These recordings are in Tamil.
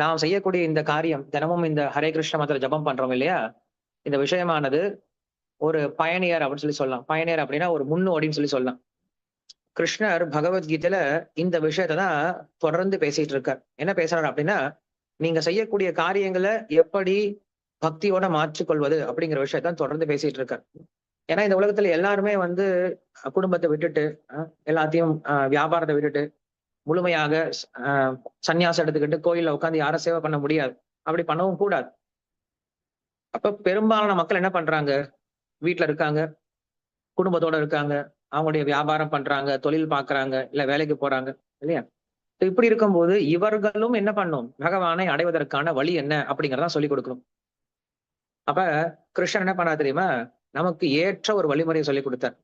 நாம் செய்யக்கூடிய இந்த காரியம் தினமும் இந்த ஹரே கிருஷ்ண மந்திர ஜபம் பண்றோம் இல்லையா? இந்த விஷயமானது ஒரு பயணியர் அப்படின்னு சொல்லி சொல்லலாம். பயணியர் அப்படின்னா ஒரு முன்னோடின்னு சொல்லி சொல்லலாம். கிருஷ்ணர் பகவத்கீதையில இந்த விஷயத்தை தான் தொடர்ந்து பேசிட்டு இருக்கார். என்ன பேசுறாரு அப்படின்னா நீங்க செய்யக்கூடிய காரியங்களை எப்படி பக்தியோட மாற்றிக்கொள்வது அப்படிங்கிற விஷயத்தான் தொடர்ந்து பேசிட்டு இருக்கார். ஏன்னா இந்த உலகத்துல எல்லாருமே வந்து குடும்பத்தை விட்டுட்டு எல்லாத்தையும் வியாபாரத்தை விட்டுட்டு முழுமையாக சன்னியாசம் எடுத்துக்கிட்டு கோயில்ல உட்காந்து யாரும் சேவை பண்ண முடியாது. அப்படி பண்ணவும் கூடாது. அப்ப பெரும்பாலான மக்கள் என்ன பண்றாங்க? வீட்டுல இருக்காங்க குடும்பத்தோட இருக்காங்க அவங்களுடைய வியாபாரம் பண்றாங்க தொழில் பாக்குறாங்க இல்ல வேலைக்கு போறாங்க இல்லையா? இப்படி இருக்கும்போது இவர்களும் என்ன பண்ணும்? பகவானை அடைவதற்கான வழி என்ன? அப்படிங்கிறதான் சொல்லி கொடுக்கணும். அப்ப கிருஷ்ணன் என்ன பண்ணா தெரியுமா? நமக்கு ஏற்ற ஒரு வழிமுறையை சொல்லி கொடுத்தார்.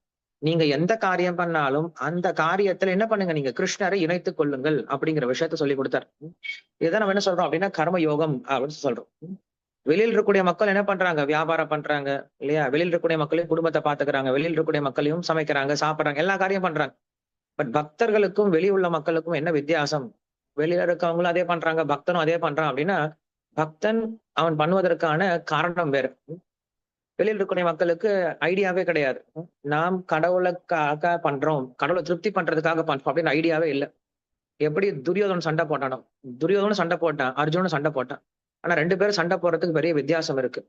நீங்க எந்த காரியம் பண்ணாலும் அந்த காரியத்துல என்ன பண்ணுங்க? நீங்க கிருஷ்ணரை இணைத்துக் கொள்ளுங்கள் அப்படிங்கிற விஷயத்த சொல்லி கொடுத்தார். இதை நம்ம என்ன சொல்றோம் அப்படின்னா கர்ம யோகம் அப்படின்னு சொல்றோம். வெளியில் இருக்கக்கூடிய மக்கள் என்ன பண்றாங்க? வியாபாரம் பண்றாங்க இல்லையா? வெளியில் இருக்கக்கூடிய மக்களையும் குடும்பத்தை பாத்துக்கிறாங்க வெளியில் இருக்கக்கூடிய மக்களையும் சமைக்கிறாங்க சாப்பிடுறாங்க எல்லா காரியம் பண்றாங்க. பட் பக்தர்களுக்கும் வெளி உள்ள மக்களுக்கும் என்ன வித்தியாசம்? வெளியில இருக்கவங்களும் அதே பண்றாங்க பக்தனும் அதே பண்றான் அப்படின்னா பக்தன் அவன் பண்ணுவதற்கான காரணம் வேறு. வெளியில் இருக்கக்கூடிய மக்களுக்கு ஐடியாவே கிடையாது. நாம் கடவுளுக்காக பண்றோம் கடவுளை திருப்தி பண்றதுக்காக பண்றோம் அப்படின்னு ஐடியாவே இல்லை. எப்படி துரியோதனன் சண்டை போட்டானோ துரியோதனும் சண்டை போட்டான் அர்ஜுனும் சண்டை போட்டான். ஆனா ரெண்டு பேரும் சண்டை போடுறதுக்கு பெரிய வித்தியாசம் இருக்கு.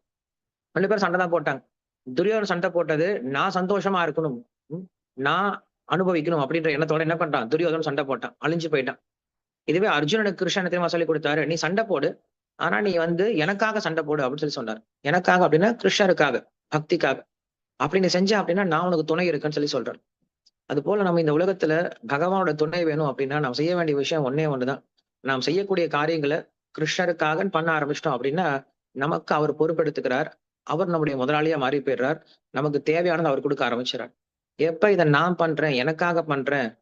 ரெண்டு பேரும் சண்டை தான் போட்டாங்க. துரியோதனன் சண்டை போட்டது நான் சந்தோஷமா இருக்கணும் நான் அனுபவிக்கணும் அப்படின்ற எண்ணத்தோட என்ன பண்றான்? துரியோதனன் சண்டை போட்டான் அழிஞ்சு போயிட்டான். இதுவே அர்ஜுனனுக்கு கிருஷ்ணன் திரும்ப சொல்லி கொடுத்தாரு? நீ சண்டை போடு ஆனா நீ வந்து எனக்காக சண்டை போடு அப்படின்னு சொல்லி சொன்னார். எனக்காக அப்படின்னா கிருஷ்ணருக்காக பக்திக்காக. அப்படி நீ செஞ்ச அப்படின்னா நான் உனக்கு துணை இருக்குன்னு சொல்லி சொல்றாரு. அது போல நம்ம இந்த உலகத்துல பகவானோட துணை வேணும் அப்படின்னா நாம் செய்ய வேண்டிய விஷயம் ஒன்னே ஒண்ணுதான். நாம் செய்யக்கூடிய காரியங்களை கிருஷ்ணருக்காக பண்ண ஆரம்பிச்சிட்டோம் அப்படின்னா நமக்கு அவர் பொறுப்பெடுத்துக்கிறார். அவர் நம்முடைய முதலாளியா மாறி போயிடுறார். நமக்கு தேவையானதை அவர் கொடுக்க ஆரம்பிச்சிடறார். எப்ப இதை நான் பண்றேன் எனக்காக பண்றேன்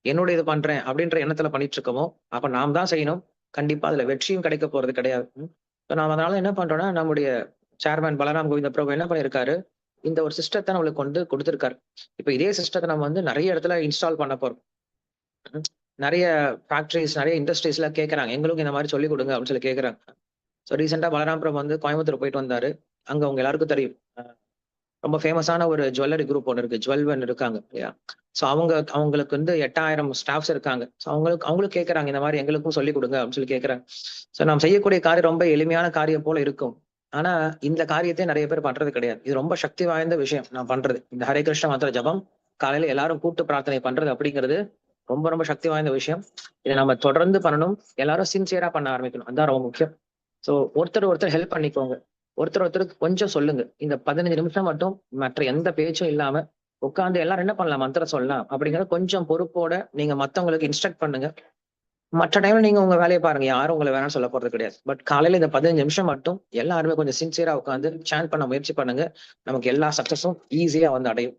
என்னுடைய இது பண்றேன் அப்படின்ற எண்ணத்துல பண்ணிட்டு இருக்கோமோ அப்ப நாம் தான் செய்யணும். கண்டிப்பா அதுல வெற்றியும் கிடைக்க போறது கிடையாது. இப்போ நாம் அதனால என்ன பண்றோம்னா நம்முடைய சேர்மேன் பலராம் கோவிந்த பிரபு என்ன பண்ணிருக்காரு? இந்த ஒரு சிஸ்டத்தை நம்மளுக்கு கொண்டு கொடுத்துருக்காரு. இப்ப இதே சிஸ்டத்தை நம்ம வந்து நிறைய இடத்துல இன்ஸ்டால் பண்ண போறோம். நிறைய ஃபேக்டரிஸ் நிறைய இண்டஸ்ட்ரீஸ்ல கேக்குறாங்க. எங்களுக்கும் இந்த மாதிரி சொல்லி கொடுங்க அப்படின்னு சொல்லி கேக்குறாங்க. ஸோ ரீசெண்டா பலராம் பிரபு வந்து கோயம்புத்தூர் போயிட்டு வந்தாரு. அங்க உங்க எல்லாருக்கும் தெரியும். ரொம்ப ஃபேமஸான ஒரு ஜுவல்லரி குரூப் ஒன்று இருக்கு. ஜுவல்வன் இருக்காங்க இல்லையா? ஸோ அவங்க அவங்களுக்கு வந்து எட்டாயிரம் ஸ்டாஃப்ஸ் இருக்காங்க. ஸோ அவங்களுக்கு அவங்களும் கேட்குறாங்க இந்த மாதிரி எங்களுக்கும் சொல்லி கொடுங்க அப்படின்னு சொல்லி கேட்குறாங்க ஸோ நாம் செய்யக்கூடிய காரியம் ரொம்ப எளிமையான காரியம் போல இருக்கும். ஆனா இந்த காரியத்தை நிறைய பேர் பண்றது கிடையாது. இது ரொம்ப சக்தி வாய்ந்த விஷயம் நான் பண்றது. இந்த ஹரே கிருஷ்ண மாத்திர ஜபம் காலையில எல்லாரும் கூட்டு பிரார்த்தனை பண்றது அப்படிங்கிறது ரொம்ப ரொம்ப சக்தி வாய்ந்த விஷயம். இதை நம்ம தொடர்ந்து பண்ணணும். எல்லாரும் சின்சியரா பண்ண ஆரம்பிக்கணும். அதுதான் ரொம்ப முக்கியம். ஸோ ஒருத்தர் ஒருத்தர் ஹெல்ப் பண்ணிக்கோங்க. ஒருத்தர் ஒருத்தருக்கு கொஞ்சம் சொல்லுங்க. இந்த பதினஞ்சு நிமிஷம் மட்டும் மற்ற எந்த பேச்சும் இல்லாம உட்கார்ந்து எல்லாரும் என்ன பண்ணலாம்? மந்திரம் சொல்லலாம். அப்படிங்கிறத கொஞ்சம் பொறுப்போட நீங்க மத்தவங்களுக்கு இன்ஸ்ட்ரக்ட் பண்ணுங்க. மற்ற டைம்ல நீங்க உங்க வேலையை பாருங்க. யாரும் உங்களை வேணாம்னு சொல்ல போறது கிடையாது. பட் காலையில இந்த பதினஞ்சு நிமிஷம் மட்டும் எல்லாருமே கொஞ்சம் சின்சியரா உட்காந்து சேன் பண்ண முயற்சி பண்ணுங்க. நமக்கு எல்லா சக்சஸும் ஈஸியா வந்து அடையும்.